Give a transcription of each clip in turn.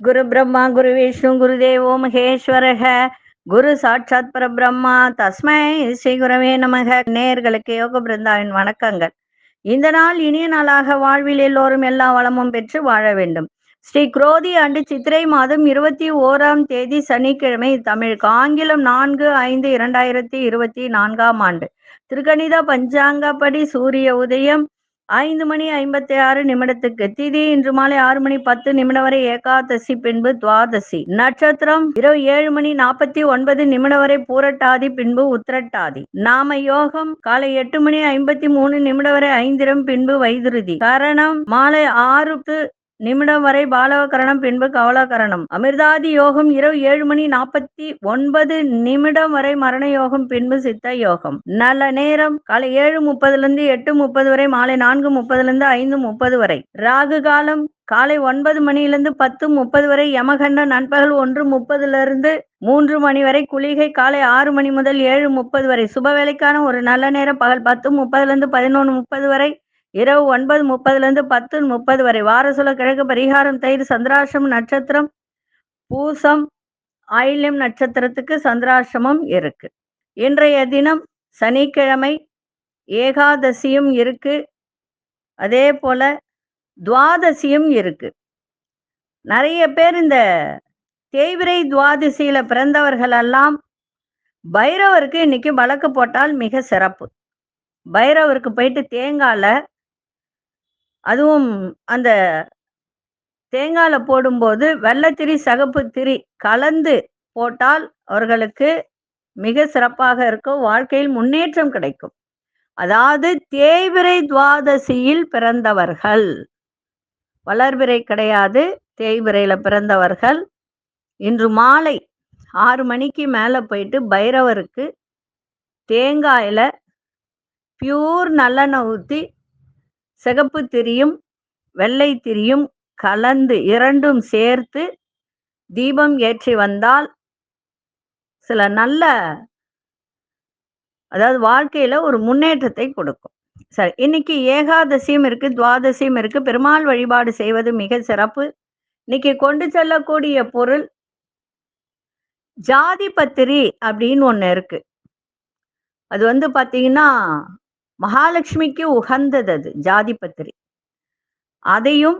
குரு பிரம்மா குரு விஷ்ணு குரு தேவோ மகேஸ்வரக. குரு சாட்சாத் பரபிரம்மா. தஸ்மை ஸ்ரீ குரவே நமக. நேர்களுக்கு யோக பிருந்தாவின் வணக்கங்கள். இந்த நாள் இனிய நாளாக வாழ்வில் எல்லோரும் எல்லா வளமும் பெற்று வாழ வேண்டும். ஸ்ரீ குரோதி ஆண்டு சித்திரை மாதம் இருபத்தி ஓராம் தேதி சனிக்கிழமை தமிழுக்கு ஆங்கிலம் நான்கு ஐந்து இரண்டாயிரத்தி இருபத்தி நான்காம் ஆண்டு. திருக்கணித பஞ்சாங்கப்படி சூரிய உதயம் ஐந்து மணி ஐம்பத்தி ஆறு நிமிடத்துக்கு. திதி இன்று மாலை ஆறு மணி பத்து நிமிடம் வரை ஏகாதசி பின்பு துவாதசி. நட்சத்திரம் இரவு ஏழு மணி நாற்பத்தி ஒன்பது நிமிடம் வரை பூரட்டாதி பின்பு உத்திரட்டாதி. நாம யோகம் காலை எட்டு மணி ஐம்பத்தி மூணு நிமிடம் வரை ஐந்திரம் பின்பு வைதுருதி. கரணம் மாலை ஆறு நிமிடம் வரை பாலவகரணம் பின்பு கவலகரணம். அமிர்தாதி யோகம் இரவு ஏழு மணி நாற்பத்தி ஒன்பது நிமிடம் வரை மரண யோகம் பின்பு சித்த யோகம். நல்ல நேரம் காலை ஏழு முப்பதுல இருந்து எட்டு முப்பது வரை மாலை நான்கு முப்பதுல இருந்து ஐந்து முப்பது வரை. ராகு காலம் காலை ஒன்பது மணியிலிருந்து பத்து முப்பது வரை யமகண்ட நண்பகல் ஒன்று முப்பதுல இருந்து மூன்று மணி வரை குளிகை காலை ஆறு மணி முதல் ஏழு முப்பது வரை. சுப வேலைக்கான ஒரு நல்ல நேரம் பகல் பத்து முப்பதுல இருந்து பதினொன்று முப்பது வரை. இரவு ஒன்பது முப்பதுல இருந்து பத்து முப்பது வரை. வாரசுல கிழக்கு பரிகாரம் தயிர் சந்திராசிரம நட்சத்திரம் பூசம் ஆயில்யம் நட்சத்திரத்துக்கு சந்திராசிரமம் இருக்கு. இன்றைய தினம் சனிக்கிழமை ஏகாதசியும் இருக்கு. அதே போல துவாதசியும் இருக்கு. நிறைய பேர் இந்த தேய்விரை துவாதசியில பிறந்தவர்கள் எல்லாம் பைரவருக்கு இன்னைக்கு வழக்கு போட்டால் மிக சிறப்பு. பைரவருக்கு போயிட்டு தேங்காயில அதுவும் அந்த தேங்காயில் போடும்போது வெள்ளத்திரி சகப்பு திரி கலந்து போட்டால் அவர்களுக்கு மிக சிறப்பாக இருக்கும். வாழ்க்கையில் முன்னேற்றம் கிடைக்கும். அதாவது தேய்விரை துவாதசியில் பிறந்தவர்கள். வளர்விரை கிடையாது. தேய்விரையில பிறந்தவர்கள். இன்று மாலை ஆறு மணிக்கு மேலே போயிட்டு பைரவருக்கு தேங்காயில பியூர் நல்லெண்ணெய் ஊற்றி சிகப்பு திரியும் வெள்ளை திரியும் கலந்து இரண்டும் சேர்த்து தீபம் ஏற்றி வந்தால் சில நல்ல அதாவது வாழ்க்கையில ஒரு முன்னேற்றத்தை கொடுக்கும். சரி இன்னைக்கு ஏகாதசியும் இருக்கு துவாதசியும் இருக்கு. பெருமாள் வழிபாடு செய்வது மிக சிறப்பு. இன்னைக்கு கொண்டு செல்லக்கூடிய பொருள் ஜாதி பத்திரி அப்படின்னு ஒன்று இருக்கு. அது வந்து பார்த்தீங்கன்னா மகாலட்சுமிக்கு உகந்தது அது ஜாதி பத்திரி அதையும்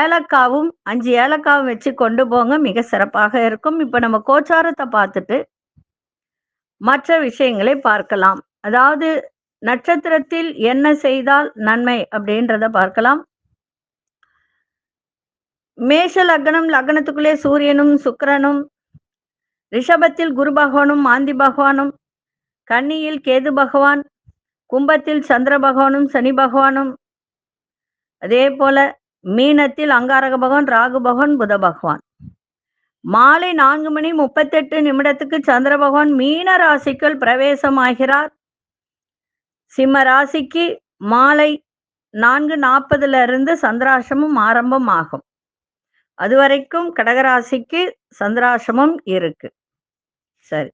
ஏலக்காவும் அஞ்சு ஏலக்காவும் வச்சு கொண்டு போங்க மிக சிறப்பாக இருக்கும். இப்ப நம்ம கோச்சாரத்தை பார்த்துட்டு மற்ற விஷயங்களை பார்க்கலாம். அதாவது நட்சத்திரத்தில் என்ன செய்தால் நன்மை அப்படின்றத பார்க்கலாம். மேஷ லக்னம் லக்னத்துக்குள்ளே சூரியனும் சுக்கரனும் ரிஷபத்தில் குரு பகவானும் மாந்தி பகவானும் கன்னியில் கேது பகவான் கும்பத்தில் சந்திர பகவானும் சனி பகவானும். அதே போல மீனத்தில் அங்காரக பகவான் ராகு பகவான் புத பகவான். மாலை நான்கு மணி முப்பத்தெட்டு நிமிடத்துக்கு சந்திர பகவான் மீன ராசிக்குள் பிரவேசமாகிறார். சிம்ம ராசிக்கு மாலை நான்கு நாற்பதுல இருந்து சந்திராசிரமம் ஆரம்பம் ஆகும். அது வரைக்கும் கடகராசிக்கு சந்திராசிரமம் இருக்கு. சரி.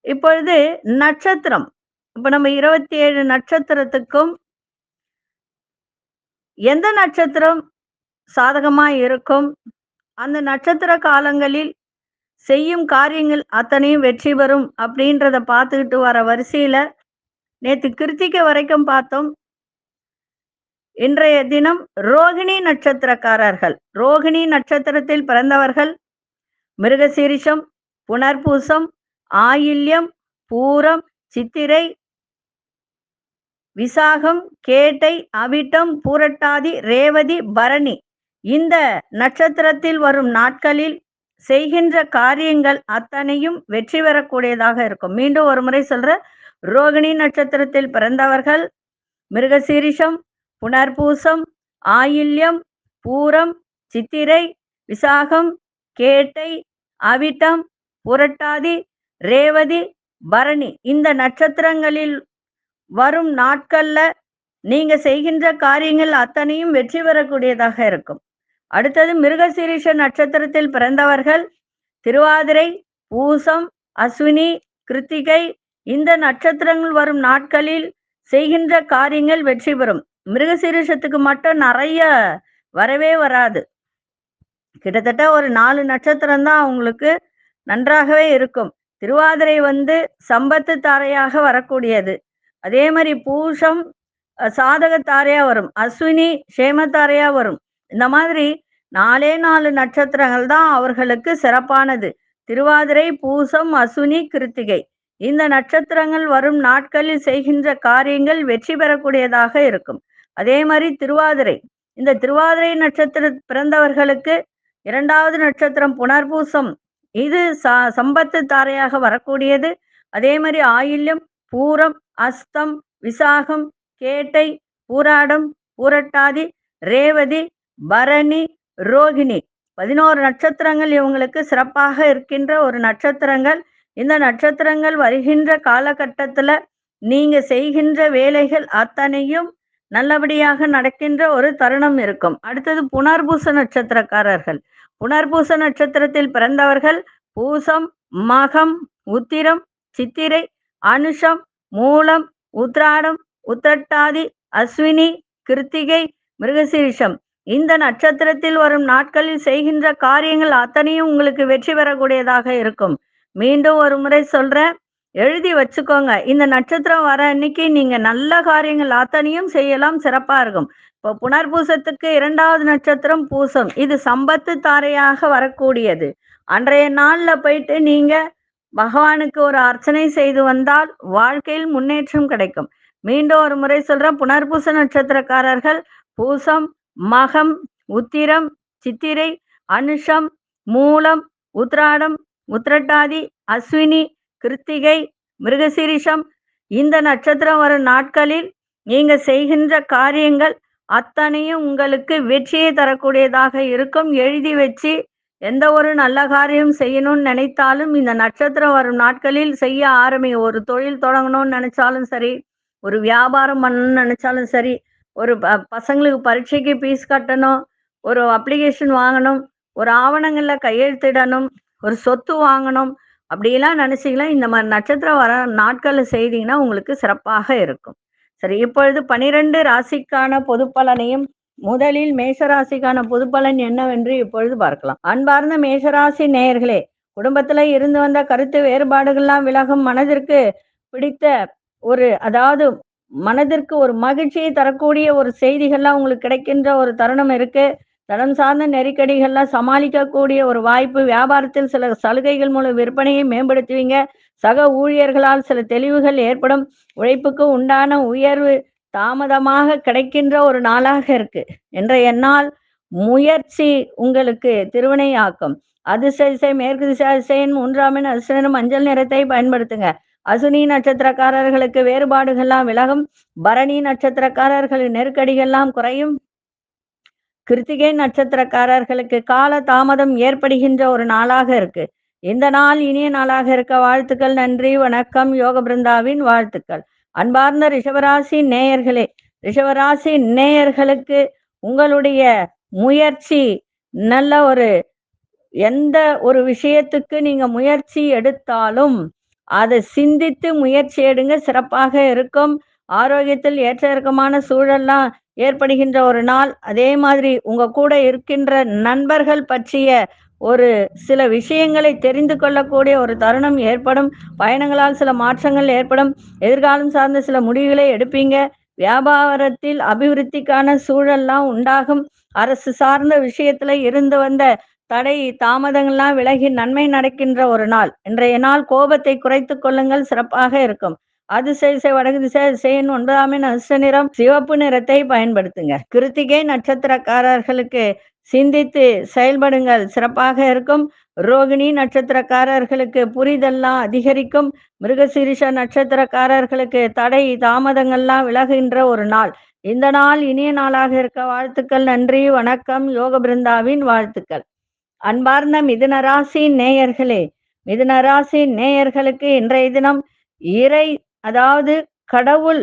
இப்பொழுது நட்சத்திரம். இப்ப நம்ம இருபத்தி ஏழு நட்சத்திரத்துக்கும் எந்த நட்சத்திரம் சாதகமா இருக்கும்? அந்த நட்சத்திர காலங்களில் செய்யும் காரியங்கள் அத்தனையும் வெற்றி பெறும் அப்படின்றத பார்த்துக்கிட்டு வர வரிசையில நேத்து கிருத்திகை வரைக்கும் பார்த்தோம். இன்றைய தினம் ரோகிணி நட்சத்திரக்காரர்கள் ரோகிணி நட்சத்திரத்தில் பிறந்தவர்கள் மிருகசீரிஷம் புனர்பூசம் ஆயில்யம் பூரம் சித்திரை விசாகம் கேட்டை அவிட்டம் பூரட்டாதி ரேவதி பரணி. இந்த நட்சத்திரத்தில் வரும் நாட்களில் செய்கின்ற காரியங்கள் அத்தனையும் வெற்றி பெறக்கூடியதாக இருக்கும். மீண்டும் ஒரு முறை சொல்ற ரோகிணி நட்சத்திரத்தில் பிறந்தவர்கள் மிருகசீரிஷம் புனர்பூசம் ஆயில்யம் பூரம் சித்திரை விசாகம் கேட்டை அவிட்டம் புரட்டாதி ரேவதி பரணி. இந்த நட்சத்திரங்களில் வரும் நாட்கள்ல நீங்க செய்கின்ற காரியங்கள் அத்தனையும் வெற்றி பெறக்கூடியதாக இருக்கும். அடுத்தது மிருகசீரிஷ நட்சத்திரத்தில் பிறந்தவர்கள் திருவாதிரை பூசம் அஸ்வினி கிருத்திகை இந்த நட்சத்திரங்கள் வரும் நாட்களில் செய்கின்ற காரியங்கள் வெற்றி பெறும். மிருகசீரிஷத்துக்கு மட்டும் நிறைய வரவே வராது. கிட்டத்தட்ட ஒரு நாலு நட்சத்திரம் தான் அவங்களுக்கு நன்றாகவே இருக்கும். திருவாதிரை வந்து சம்பத்து தாரையாக வரக்கூடியது. அதே மாதிரி பூஷம் சாதகத்தாரையா வரும். அஸ்வினி சேமத்தாரையா வரும். இந்த மாதிரி நாலே நாலு நட்சத்திரங்கள் தான் அவர்களுக்கு சிறப்பானது. திருவாதிரை பூசம் அசுனி கிருத்திகை. இந்த நட்சத்திரங்கள் வரும் நாட்களில் செய்கின்ற காரியங்கள் வெற்றி பெறக்கூடியதாக இருக்கும். அதே மாதிரி திருவாதிரை. இந்த திருவாதிரை நட்சத்திர பிறந்தவர்களுக்கு இரண்டாவது நட்சத்திரம் புனர்பூசம். இது ச சம்பத்து தாரையாக வரக்கூடியது. அதே மாதிரி ஆயில்யம் பூரம் அஸ்தம் விசாகம் கேட்டை பூராடம் பூரட்டாதி ரேவதி பரணி ரோகிணி. பதினோரு நட்சத்திரங்கள் இவங்களுக்கு சிறப்பாக இருக்கின்ற ஒரு நட்சத்திரங்கள். இந்த நட்சத்திரங்கள் வருகின்ற காலகட்டத்துல நீங்க செய்கின்ற வேலைகள் அத்தனையும் நல்லபடியாக நடக்கின்ற ஒரு தருணம் இருக்கும். அடுத்தது புனர்பூச நட்சத்திரக்காரர்கள். புனர்பூச நட்சத்திரத்தில் பிறந்தவர்கள் பூசம் மகம் உத்திரம் சித்திரை அனுஷம் மூலம் உத்ராடம் உத்திரட்டாதி அஸ்வினி கிருத்திகை மிருகசீரிஷம். இந்த நட்சத்திரத்தில் வரும் நாட்களில் செய்கின்ற காரியங்கள் அத்தனையும் உங்களுக்கு வெற்றி பெறக்கூடியதாக இருக்கும். மீண்டும் ஒரு முறை சொல்றேன். எழுதி வச்சுக்கோங்க. இந்த நட்சத்திரம் வர அன்னைக்கு நீங்க நல்ல காரியங்கள் அத்தனையும் செய்யலாம். சிறப்பா இருக்கும். இப்போ புனர்பூசத்துக்கு இரண்டாவது நட்சத்திரம் பூசம். இது சம்பத்து தாரையாக வரக்கூடியது. அன்றைய நாள்ல போயிட்டு நீங்க பகவானுக்கு ஒரு அர்ச்சனை செய்து வந்தால் வாழ்க்கையில் முன்னேற்றம் கிடைக்கும். மீண்டும் ஒரு முறை சொல்றேன் புனர்பூச நட்சத்திரக்காரர்கள் பூசம் மகம் உத்திரம் சித்திரை அனுஷம் மூலம் உத்ராடம் உத்திரட்டாதி அஸ்வினி கிருத்திகை மிருகசீரிஷம். இந்த நட்சத்திரம் வரும் நாட்களில் நீங்க செய்கின்ற காரியங்கள் அத்தனையும் உங்களுக்கு வெற்றியை தரக்கூடியதாக இருக்கும். எழுதி வச்சு எந்த ஒரு நல்ல காரியம் செய்யணும்னு நினைத்தாலும் இந்த நட்சத்திரம் வரும் நாட்களில் செய்ய ஆரம்பி ஒரு தொழில் தொடங்கணும்னு நினைச்சாலும் சரி ஒரு வியாபாரம் பண்ணணும்னு நினைச்சாலும் சரி ஒரு ப- பசங்களுக்கு பரீட்சைக்கு ஃபீஸ் கட்டணும் ஒரு அப்ளிகேஷன் வாங்கணும் ஒரு ஆவணங்களில் கையெழுத்திடணும் ஒரு சொத்து வாங்கணும் அப்படியெல்லாம் நினச்சிங்கன்னா இந்த மாதிரி நட்சத்திரம் வர நாட்களில் செய்தீங்கன்னா உங்களுக்கு சிறப்பாக இருக்கும். சரி இப்பொழுது பனிரெண்டு ராசிக்கான பொது பலனையும் முதலில் மேஷராசிக்கான பொது பலன் என்னவென்று இப்பொழுது பார்க்கலாம். அன்பார்ந்த மேஷராசி நேயர்களே குடும்பத்துல இருந்து வந்த கருத்து வேறுபாடுகள்லாம் விலகும் மனதிற்கு பிடித்த ஒரு அதாவது மனதிற்கு ஒரு மகிழ்ச்சியை தரக்கூடிய ஒரு செய்திகள்லாம் உங்களுக்கு கிடைக்கின்ற ஒரு தருணம் இருக்கு. தடம் சார்ந்த நெருக்கடிகள்லாம் சமாளிக்கக்கூடிய ஒரு வாய்ப்பு வியாபாரத்தில் சில சலுகைகள் மூலம் விற்பனையை மேம்படுத்துவீங்க. சக ஊழியர்களால் சில தெளிவுகள் ஏற்படும். உழைப்புக்கு உண்டான உயர்வு தாமதமாக கிடைக்கின்ற ஒரு நாளாக இருக்கு. என்ற நாள் முயற்சி உங்களுக்கு திருவினையாக்கும். அதிர்ஷ்ட திசை மேற்கு திசை அதிசயன் மூன்றாமின் அதிர்ஷ்ட மஞ்சள் நிறத்தை பயன்படுத்துங்க. அசுனி நட்சத்திரக்காரர்களுக்கு வேறுபாடுகள்லாம் விலகும். பரணி நட்சத்திரக்காரர்களின் நெருக்கடிகள்லாம் குறையும். கிருத்திகை நட்சத்திரக்காரர்களுக்கு கால தாமதம் ஏற்படுகின்ற ஒரு நாளாக இருக்கு. இந்த நாள் இனிய நாளாக இருக்க வாழ்த்துக்கள் நன்றி வணக்கம் யோக பிருந்தாவின் வாழ்த்துக்கள். அன்பார்ந்த ரிஷவராசி நேயர்களே ரிஷவராசி நேயர்களுக்கு உங்களுடைய முயற்சி நல்ல ஒரு எந்த ஒரு விஷயத்துக்கு நீங்க முயற்சி எடுத்தாலும் அதை சிந்தித்து முயற்சி எடுங்க. சிறப்பாக இருக்கும். ஆரோக்கியத்தில் ஏற்ற இறக்கமான சூழல்லாம் ஏற்படுகின்ற ஒரு நாள். அதே மாதிரி உங்க கூட இருக்கின்ற நண்பர்கள் பற்றிய ஒரு சில விஷயங்களை தெரிந்து கொள்ளக்கூடிய ஒரு தருணம் ஏற்படும். பயணங்களால் சில மாற்றங்கள் ஏற்படும். எதிர்காலம் சார்ந்த சில முடிவுகளை எடுப்பீங்க. வியாபாரத்தில் அபிவிருத்திக்கான சூழல்லாம் உண்டாகும். அரசு சார்ந்த விஷயத்துல இருந்து வந்த தடை தாமதங்கள்லாம் விலகி நன்மை நடக்கின்ற ஒரு நாள். இன்றைய நாள் கோபத்தை குறைத்து கொள்ளுங்கள் சிறப்பாக இருக்கும். அதிசய திசை வடக்கு திசை திசையின் ஒன்பதாம் அதிர்ஷ்ட நிறம். சிவப்பு நிறத்தை பயன்படுத்துங்க. கிருத்திகை நட்சத்திரக்காரர்களுக்கு சிந்தித்து செயல்படுங்கள். சிறப்பாக இருக்கும். ரோகிணி நட்சத்திரக்காரர்களுக்கு புரிதெல்லாம் அதிகரிக்கும். மிருகசீரிஷ நட்சத்திரக்காரர்களுக்கு தடை தாமதங்கள்லாம் விலகுகின்ற ஒரு நாள். இந்த நாள் இனிய நாளாக இருக்க வாழ்த்துக்கள் நன்றி வணக்கம். யோக பிருந்தாவின் வாழ்த்துக்கள். அன்பார்ந்த மிதுனராசி நேயர்களே மிதுனராசி நேயர்களுக்கு இன்றைய தினம் இறை அதாவது கடவுள்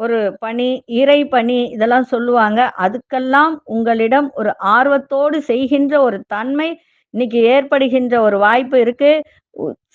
ஒரு பணி இறை பணி இதெல்லாம் சொல்லுவாங்க. அதுக்கெல்லாம் உங்களிடம் ஒரு ஆர்வத்தோடு செய்கின்ற ஒரு தன்மை இன்னைக்கு ஏற்படுகின்ற ஒரு வாய்ப்பு இருக்கு.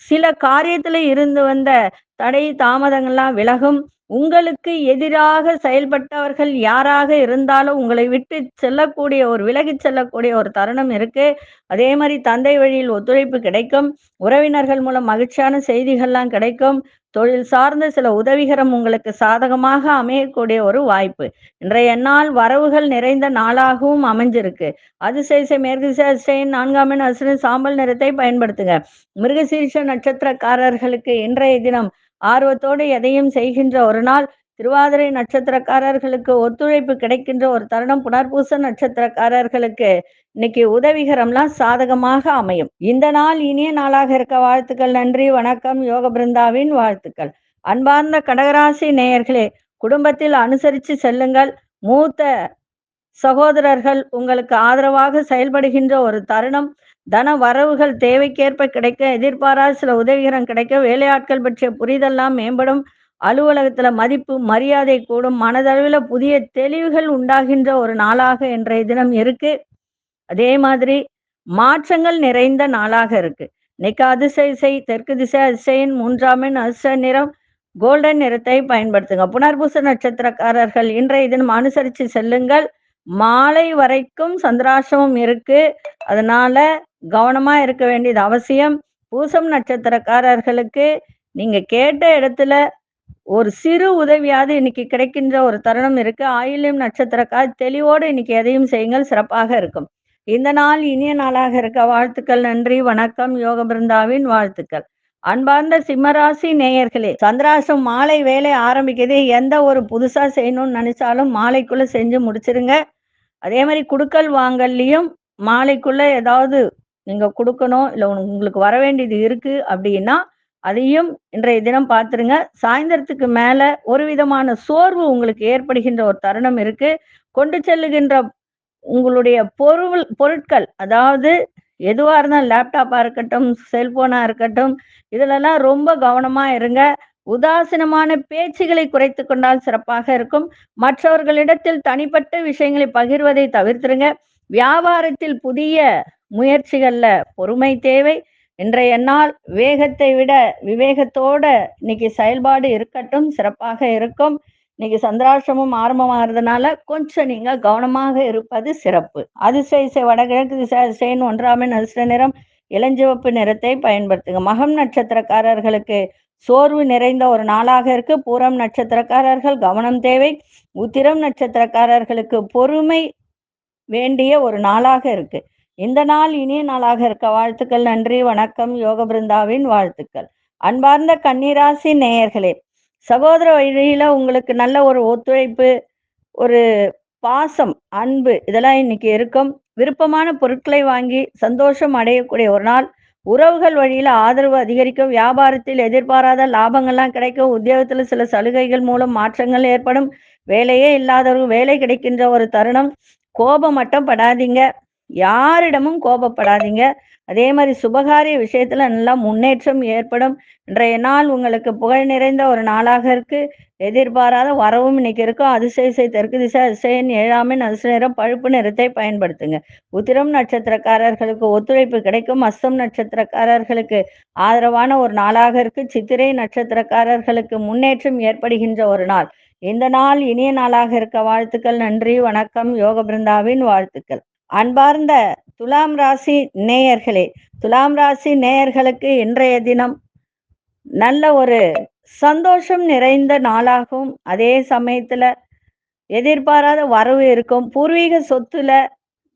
சில காரியத்துல இருந்து வந்த தடை தாமதங்கள்லாம் விலகும். உங்களுக்கு எதிராக செயல்பட்டவர்கள் யாராக இருந்தாலும் உங்களை விட்டு செல்லக்கூடிய ஒரு விலகி செல்லக்கூடிய ஒரு தருணம் இருக்கு. அதே மாதிரி தந்தை வழியில் ஒத்துழைப்பு கிடைக்கும். உறவினர்கள் மூலம் மகிழ்ச்சியான செய்திகள்லாம் கிடைக்கும். தொழில் சார்ந்த சில உதவிகரம் உங்களுக்கு சாதகமாக அமையக்கூடிய ஒரு வாய்ப்பு. இன்றைய நாள் வரவுகள் நிறைந்த நாளாகவும் அமைஞ்சிருக்கு. அதிசயசை மேற்கு திசை நான்காம் எண் அசுரன் சாம்பல் நிறத்தை பயன்படுத்துங்க. மிருகசீர்ஷ நட்சத்திரக்காரர்களுக்கு இன்றைய தினம் ஆர்வத்தோடு எதையும் செய்கின்ற ஒரு நாள் திருவாதிரை நட்சத்திரக்காரர்களுக்கு ஒத்துழைப்பு கிடைக்கின்ற ஒரு தருணம் புனர்பூச நட்சத்திரக்காரர்களுக்கு இன்னைக்கு உதவிகரம்லாம் சாதகமாக அமையும். இந்த நாள் இனிய நாளாக இருக்க வாழ்த்துக்கள். நன்றி வணக்கம். யோக பிருந்தாவின் வாழ்த்துக்கள். அன்பார்ந்த கடகராசி நேயர்களே குடும்பத்தில் அனுசரித்து செல்லுங்கள். மூத்த சகோதரர்கள் உங்களுக்கு ஆதரவாக செயல்படுகின்ற ஒரு தருணம். தன வரவுகள் தேவைக்கேற்ப கிடைக்க எதிர்பாராத சில உதவிகரம் கிடைக்க வேலையாட்கள் பற்றிய புரிதெல்லாம் மேம்படும். அலுவலகத்துல மதிப்பு மரியாதை கூடும். மனதளவில் புதிய தெளிவுகள் உண்டாகின்ற ஒரு நாளாக இன்றைய தினம் இருக்கு. அதே மாதிரி மாற்றங்கள் நிறைந்த நாளாக இருக்கு. இன்னைக்கு அதிசய இசை தெற்கு திசை அதிசயின் மூன்றாம் அதிச நிறம் கோல்டன் நிறத்தை பயன்படுத்துங்க. புனர்பூச நட்சத்திரக்காரர்கள் இன்றைய தினம் அனுசரித்து செல்லுங்கள். மாலை வரைக்கும் சந்திராசிரமம் இருக்கு. அதனால கவனமா இருக்க வேண்டியது அவசியம். பூசம் நட்சத்திரக்காரர்களுக்கு நீங்க கேட்ட இடத்துல ஒரு சிறு உதவியாவது இன்னைக்கு கிடைக்கின்ற ஒரு தருணம் இருக்கு. ஆயிலும் நட்சத்திரக்கார் தெளிவோடு இன்னைக்கு எதையும் செய்யுங்கள் சிறப்பாக இருக்கும். இந்த நாள் இனிய நாளாக இருக்க வாழ்த்துக்கள் நன்றி வணக்கம் யோக பிருந்தாவின் வாழ்த்துக்கள். அன்பார்ந்த சிம்மராசி நேயர்களே சந்திராசம் மாலை வேலை ஆரம்பிக்கிறது எந்த ஒரு புதுசா செய்யணும்னு நினைச்சாலும் மாலைக்குள்ள செஞ்சு முடிச்சிருங்க. அதே மாதிரி குடுக்கல் வாங்கல்லையும் மாலைக்குள்ள ஏதாவது நீங்க கொடுக்கணும் இல்லை உங்களுக்கு வர வேண்டியது இருக்கு அப்படின்னா அதையும் இன்றைய தினம் பார்த்துருங்க. சாயந்தரத்துக்கு மேல ஒரு விதமான சோர்வு உங்களுக்கு ஏற்படுகின்ற ஒரு தருணம் இருக்கு. கொண்டு செல்லுகின்ற உங்களுடைய பொருள் பொருட்கள் அதாவது எதுவாக இருந்தாலும் லேப்டாப்பாக இருக்கட்டும் செல்போனாக இருக்கட்டும் இதிலெல்லாம் ரொம்ப கவனமாக இருங்க. உதாசீனமான பேச்சுகளை குறைத்து கொண்டால் சிறப்பாக இருக்கும். மற்றவர்களிடத்தில் தனிப்பட்ட விஷயங்களை பகிர்வதை தவிர்த்துருங்க. வியாபாரத்தில் புதிய முயற்சிகள்ல பொறுமை தேவை. இன்றைய நாள் வேகத்தை விட விவேகத்தோட இன்னைக்கு செயல்பாடு இருக்கட்டும் சிறப்பாக இருக்கும். இன்னைக்கு சந்திராசிரமம் ஆரம்பமாகிறதுனால கொஞ்சம் நீங்க கவனமாக இருப்பது சிறப்பு. அதிசய வடகிழக்கு திசை அதிசயன் ஒன்றாமின் அதிர்ஷ்ட நிறம் இளஞ்சிவப்பு நிறத்தை பயன்படுத்துங்க. மகம் நட்சத்திரக்காரர்களுக்கு சோர்வு நிறைந்த ஒரு நாளாக இருக்கு. பூரம் நட்சத்திரக்காரர்கள் கவனம் தேவை. உத்திரம் நட்சத்திரக்காரர்களுக்கு பொறுமை வேண்டிய ஒரு நாளாக இருக்கு. இந்த நாள் இனிய நாளாக இருக்க வாழ்த்துக்கள் நன்றி வணக்கம் யோக பிருந்தாவின் வாழ்த்துக்கள். அன்பார்ந்த கன்னிராசி நேயர்களே சகோதர வழியில உங்களுக்கு நல்ல ஒரு ஒத்துழைப்பு ஒரு பாசம் அன்பு இதெல்லாம் இன்னைக்கு இருக்கும். விருப்பமான பொருட்களை வாங்கி சந்தோஷம் அடையக்கூடிய ஒரு நாள். உறவுகள் வழியில ஆதரவு அதிகரிக்கும். வியாபாரத்தில் எதிர்பாராத லாபங்கள்லாம் கிடைக்கும். உத்தியோகத்துல சில சலுகைகள் மூலம் மாற்றங்கள் ஏற்படும். வேலையே இல்லாதவர்கள் வேலை கிடைக்கின்ற ஒரு தருணம். கோபம் மட்டும் படாதீங்க. யாரிடமும் கோபப்படாதீங்க. அதே மாதிரி சுபகாரிய விஷயத்துல நல்லா முன்னேற்றம் ஏற்படும். இன்றைய நாள் உங்களுக்கு புகழ் நிறைந்த ஒரு நாளாக இருக்கு. எதிர்பாராத வரவும் இன்னைக்கு இருக்கும். அதிசயசை தெற்கு திசை அதிசயன் ஏழாமின் அதிசய நேரம் பழுப்பு நிறத்தை பயன்படுத்துங்க. உத்திரம் நட்சத்திரக்காரர்களுக்கு ஒத்துழைப்பு கிடைக்கும். அஸ்தம் நட்சத்திரக்காரர்களுக்கு ஆதரவான ஒரு நாளாக இருக்கு. சித்திரை நட்சத்திரக்காரர்களுக்கு முன்னேற்றம் ஏற்படுகின்ற ஒரு நாள். இந்த நாள் இனிய நாளாக இருக்க வாழ்த்துக்கள். நன்றி வணக்கம். யோக பிருந்தாவின் வாழ்த்துக்கள். அன்பார்ந்த துலாம் ராசி நேயர்களே துலாம் ராசி நேயர்களுக்கு இன்றைய தினம் நல்ல ஒரு சந்தோஷம் நிறைந்த நாளாகவும் அதே சமயத்துல எதிர்பாராத வரவு இருக்கும். பூர்வீக சொத்துல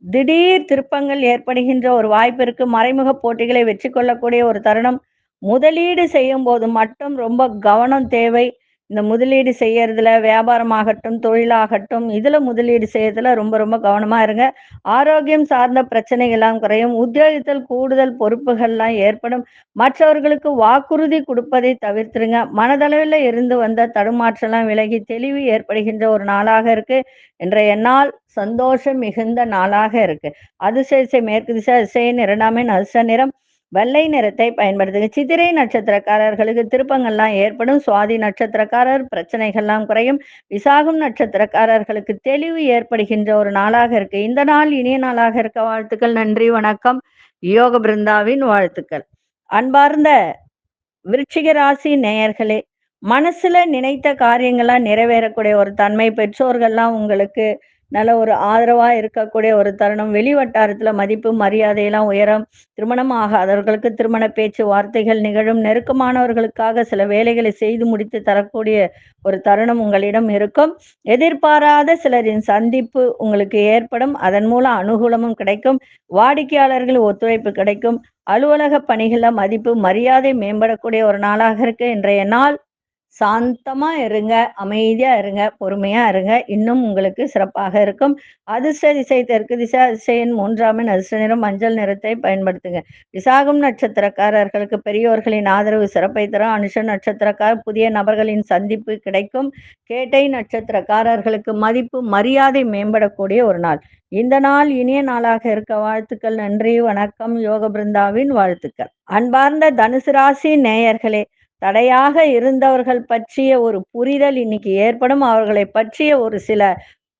திடீர் திருப்பங்கள் ஏற்படுகின்ற ஒரு வாய்ப்பு இருக்கு. மறைமுக போட்டிகளை வெற்றி கொள்ளக்கூடிய ஒரு தருணம் முதலீடு செய்யும் போது மட்டும் ரொம்ப கவனம் தேவை. இந்த முதலீடு செய்யறதுல வியாபாரமாகட்டும் தொழிலாகட்டும் இதுல முதலீடு செய்யறதுல ரொம்ப ரொம்ப கவனமா இருங்க. ஆரோக்கியம் சார்ந்த பிரச்சனைகள்லாம் குறையும். உத்தியோகத்தில் கூடுதல் பொறுப்புகள்லாம் ஏற்படும். மற்றவர்களுக்கு வாக்குறுதி கொடுப்பதை தவிர்த்துருங்க. மனதளவில் இருந்து வந்த தடுமாற்றம்லாம் விலகி தெளிவு ஏற்படுகின்ற ஒரு நாளாக இருக்கு. இன்றைய நாள் சந்தோஷம் மிகுந்த நாளாக இருக்கு. அதிசய மேற்கு திசை அதிசயின் இரண்டாமே அதிர்ஷ்ட நிறம். வெள்ளை நிறத்தை பயன்படுத்துங்க. சித்திரை நட்சத்திரக்காரர்களுக்கு திருப்பங்கள்லாம் ஏற்படும். சுவாதி நட்சத்திரக்காரர் பிரச்சனைகள்லாம் குறையும். விசாகம் நட்சத்திரக்காரர்களுக்கு தெளிவு ஏற்படுகின்ற ஒரு நாளாக இருக்கு. இந்த நாள் இனிய நாளாக இருக்க வாழ்த்துக்கள். நன்றி வணக்கம். யோக பிருந்தாவின் வாழ்த்துக்கள். அன்பார்ந்த விருட்சிக ராசி நேயர்களே மனசுல நினைத்த காரியங்கள்லாம் நிறைவேறக்கூடிய ஒரு தன்மை பெற்றோர்கள்லாம் உங்களுக்கு நல்ல ஒரு ஆதரவா இருக்கக்கூடிய ஒரு தருணம். வெளி வட்டாரத்துல மதிப்பு மரியாதையெல்லாம் உயரம் திருமணம் ஆகாதவர்களுக்கு திருமண பேச்சு வார்த்தைகள் நிகழும். நெருக்கமானவர்களுக்காக சில வேலைகளை செய்து முடித்து தரக்கூடிய ஒரு தருணம் உங்களிடம் இருக்கும். எதிர்பாராத சிலரின் சந்திப்பு உங்களுக்கு ஏற்படும். அதன் மூலம் அனுகூலமும் கிடைக்கும். வாடிக்கையாளர்கள் ஒத்துழைப்பு கிடைக்கும். அலுவலக பணிகளில் மதிப்பு மரியாதை மேம்படக்கூடிய ஒரு நாளாக இருக்கு. இன்றைய நாள் சாந்தமா இருங்க அமைதியா இருங்க பொறுமையா இருங்க. இன்னும் உங்களுக்கு சிறப்பாக இருக்கும். அதிர்ஷ்ட திசை தெற்கு திசை அதிசயின் மூன்றாமின் அதிர்ஷ்ட நிறம் மஞ்சள் நிறத்தை பயன்படுத்துங்க. விசாகம் நட்சத்திரக்காரர்களுக்கு பெரியோர்களின் ஆதரவு சிறப்பை தரும். அனுஷ நட்சத்திரக்கார் புதிய நபர்களின் சந்திப்பு கிடைக்கும். கேட்டை நட்சத்திரக்காரர்களுக்கு மதிப்பு மரியாதை மேம்படக்கூடிய ஒரு நாள். இந்த நாள் இனிய நாளாக இருக்க வாழ்த்துக்கள். நன்றி வணக்கம். யோக பிருந்தாவின் வாழ்த்துக்கள். அன்பார்ந்த தனுசு ராசி நேயர்களே தடையாக இருந்தவர்கள் பற்றிய ஒரு புரிதல் இன்னைக்கு ஏற்படும். அவர்களை பற்றிய ஒரு சில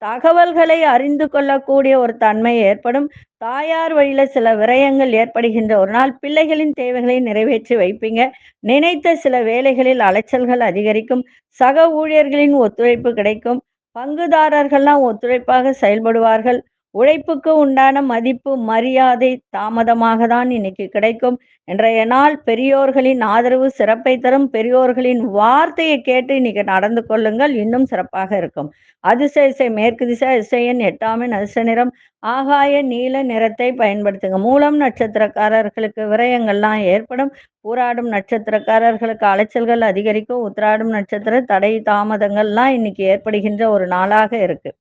தகவல்களை அறிந்து கொள்ளக்கூடிய ஒரு தன்மை ஏற்படும். தாயார் வழியில சில விரயங்கள் ஏற்படுகின்ற ஒரு நாள் பிள்ளைகளின் தேவைகளை நிறைவேற்றி வைப்பீங்க. நினைத்த சில வேலைகளில் அலைச்சல்கள் அதிகரிக்கும். சக ஊழியர்களின் ஒத்துழைப்பு கிடைக்கும். பங்குதாரர்கள்லாம் ஒத்துழைப்பாக செயல்படுவார்கள். உழைப்புக்கு உண்டான மதிப்பு மரியாதை தாமதமாக தான் இன்னைக்கு கிடைக்கும். இன்றைய நாள் பெரியோர்களின் ஆதரவு சிறப்பை தரும் பெரியோர்களின் வார்த்தையை கேட்டு இன்னைக்கு நடந்து கொள்ளுங்கள். இன்னும் சிறப்பாக இருக்கும். அதிசய இசை மேற்கு திசை இசையன் எட்டாமின் அதிர்ஷ்ட நிறம் ஆகாய நீல நிறத்தை பயன்படுத்துங்க. மூலம் நட்சத்திரக்காரர்களுக்கு விரயங்கள்லாம் ஏற்படும். ஊராடும் நட்சத்திரக்காரர்களுக்கு அலைச்சல்கள் அதிகரிக்கும். உத்திராடும் நட்சத்திர தடை தாமதங்கள்லாம் இன்னைக்கு ஏற்படுகின்ற ஒரு நாளாக இருக்கு.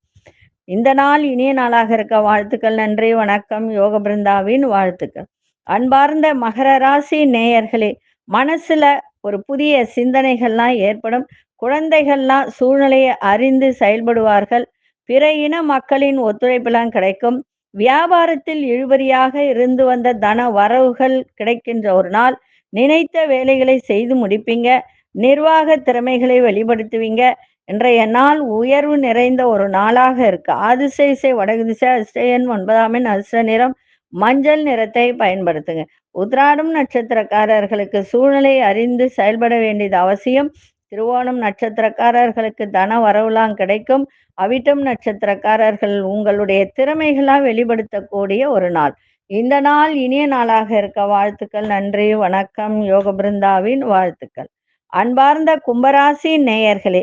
இந்த நாள் இனிய நாளாக இருக்க வாழ்த்துக்கள். நன்றி வணக்கம். யோக பிருந்தாவின் வாழ்த்துக்கள். அன்பார்ந்த மகர ராசி நேயர்களே மனசுல ஒரு புதிய சிந்தனைகள்லாம் ஏற்படும். குழந்தைகள்லாம் சூழ்நிலையை அறிந்து செயல்படுவார்கள். பிற இன மக்களின் ஒத்துழைப்பெல்லாம் கிடைக்கும். வியாபாரத்தில் இழுபறியாக இருந்து வந்த தன வரவுகள் கிடைக்கின்ற ஒரு நாள். நினைத்த வேலைகளை செய்து முடிப்பீங்க. நிர்வாக திறமைகளை வெளிப்படுத்துவீங்க. இன்றைய நாள் உயர்வு நிறைந்த ஒரு நாளாக இருக்கு. அதிசய வடகு திசை அதிசயன் ஒன்பதாமின் அதிர்ஷ்ட நிறம். மஞ்சள் நிறத்தை பயன்படுத்துங்க. உத்ராடம் நட்சத்திரக்காரர்களுக்கு சூழ்நிலை அறிந்து செயல்பட வேண்டியது அவசியம். திருவோணம் நட்சத்திரக்காரர்களுக்கு தன வரவுலாம் கிடைக்கும். அவிட்டம் நட்சத்திரக்காரர்கள் உங்களுடைய திறமைகளாக வெளிப்படுத்தக்கூடிய ஒரு நாள். இந்த நாள் இனிய நாளாக இருக்க வாழ்த்துக்கள் நன்றி வணக்கம் யோக பிருந்தாவின் வாழ்த்துக்கள். அன்பார்ந்த கும்பராசி நேயர்களே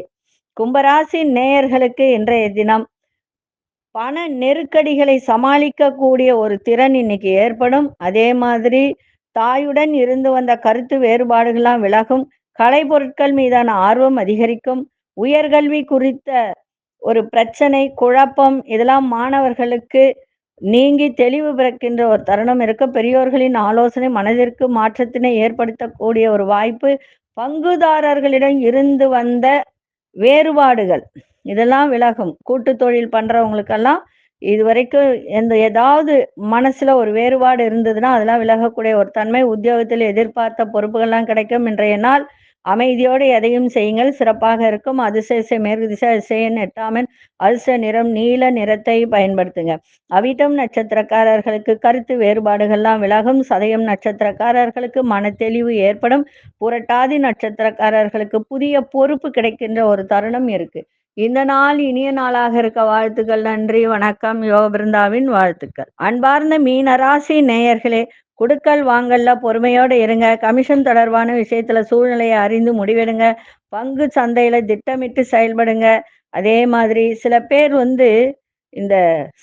கும்பராசி நேயர்களுக்கு இன்றைய தினம் பண நெருக்கடிகளை சமாளிக்கக்கூடிய ஒரு திறன் இன்னைக்கு ஏற்படும். அதே மாதிரி தாயுடன் இருந்து வந்த கருத்து வேறுபாடுகள்லாம் விலகும். கலை பொருட்கள் மீதான ஆர்வம் அதிகரிக்கும். உயர்கல்வி குறித்த ஒரு பிரச்சனை குழப்பம் இதெல்லாம் மாணவர்களுக்கு நீங்கி தெளிவு பிறக்கின்ற ஒரு தருணம் இருக்க பெரியோர்களின் ஆலோசனை மனதிற்கு மாற்றத்தினை ஏற்படுத்தக்கூடிய ஒரு வாய்ப்பு. பங்குதாரர்களிடம் இருந்து வந்த வேறுபாடுகள். இதெல்லாம் விலகும். கூட்டு தொழில் பண்றவங்களுக்கெல்லாம் இது வரைக்கும் எந்த ஏதாவது மனசுல ஒரு வேறுபாடு இருந்ததுன்னா அதெல்லாம் விலகக்கூடிய ஒரு தன்மை உத்தியோகத்தில் எதிர்பார்த்த பொறுப்புகள்லாம் கிடைக்கும். இன்றைய நாள் அமைதியோடு எதையும் செய்யுங்கள். சிறப்பாக இருக்கும். அதிசய மேற்கு திசை அதிசயன் எட்டாமன் அதிர்ஷ்ட நிறம் நீல நிறத்தை பயன்படுத்துங்க. அவிட்டம் நட்சத்திரக்காரர்களுக்கு கருத்து வேறுபாடுகள்லாம் விலகும். சதயம் நட்சத்திரக்காரர்களுக்கு மனத்தெளிவு ஏற்படும். புரட்டாதி நட்சத்திரக்காரர்களுக்கு புதிய பொறுப்பு கிடைக்கின்ற ஒரு தருணம் இருக்கு. இந்த நாள் இனிய நாளாக இருக்க வாழ்த்துக்கள். நன்றி வணக்கம். யோக பிருந்தாவின் வாழ்த்துக்கள். அன்பார்ந்த மீனராசி நேயர்களே குடுக்கல் வாங்கல்ல பொறுமையோடு இருங்க. கமிஷன் தொடர்பான விஷயத்துல சூழ்நிலையை அறிந்து முடிவெடுங்க. பங்கு சந்தையில திட்டமிட்டு செயல்படுங்க. அதே மாதிரி சில பேர் வந்து இந்த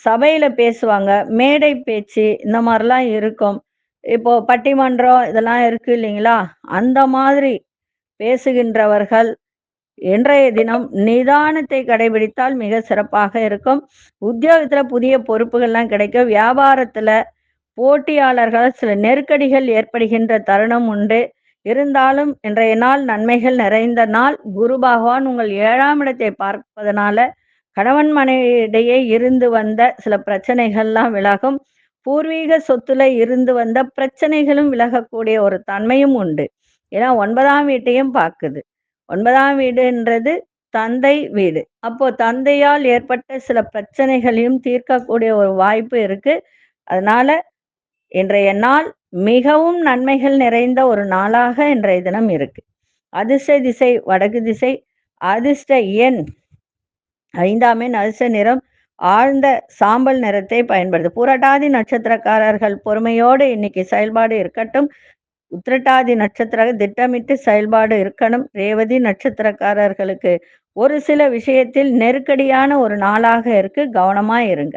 சபையில பேசுவாங்க. மேடை பேச்சு இந்த மாதிரிலாம் இருக்கும். இப்போ பட்டிமன்றம் இதெல்லாம் இருக்கு இல்லைங்களா? அந்த மாதிரி பேசுகின்றவர்கள் இன்றைய தினம் நிதானத்தை கடைபிடித்தால் மிக சிறப்பாக இருக்கும். உத்தியோகத்துல புதிய பொறுப்புகள்லாம் கிடைக்கும் வியாபாரத்துல போட்டியாளர்கள் சில நெருக்கடிகள் ஏற்படுகின்ற தருணம் உண்டு. இருந்தாலும் இன்றைய நாள் நன்மைகள் நிறைந்த நாள். குரு பகவான் உங்கள் ஏழாம் இடத்தை பார்ப்பதனால கணவன் மனைவியிடையே இருந்து வந்த சில பிரச்சனைகள்லாம் விலகும். பூர்வீக சொத்துல இருந்து வந்த பிரச்சனைகளும் விலகக்கூடிய ஒரு தன்மையும் உண்டு. ஏன்னா ஒன்பதாம் வீட்டையும் பார்க்குது. ஒன்பதாம் வீடுன்றது தந்தை வீடு. அப்போ தந்தையால் ஏற்பட்ட சில பிரச்சனைகளையும் தீர்க்கக்கூடிய ஒரு வாய்ப்பு இருக்கு. அதனால இன்றைய நாள் மிகவும் நன்மைகள் நிறைந்த ஒரு நாளாக இன்றைய தினம் இருக்கு. அதிர்ஷ்ட திசை வடக்கு திசை அதிர்ஷ்ட எண் ஐந்தாம் எண் அதிர்ஷ்ட நிறம் ஆழ்ந்த சாம்பல் நிறத்தை பயன்படுது. புரட்டாதி நட்சத்திரக்காரர்கள் பொறுமையோடு இன்னைக்கு செயல்பாடு இருக்கட்டும். உத்திரட்டாதி நட்சத்திர திட்டமிட்டு செயல்பாடு இருக்கணும். ரேவதி நட்சத்திரக்காரர்களுக்கு ஒரு சில விஷயத்தில் நெருக்கடியான ஒரு நாளாக இருக்கு. கவனமா இருங்க.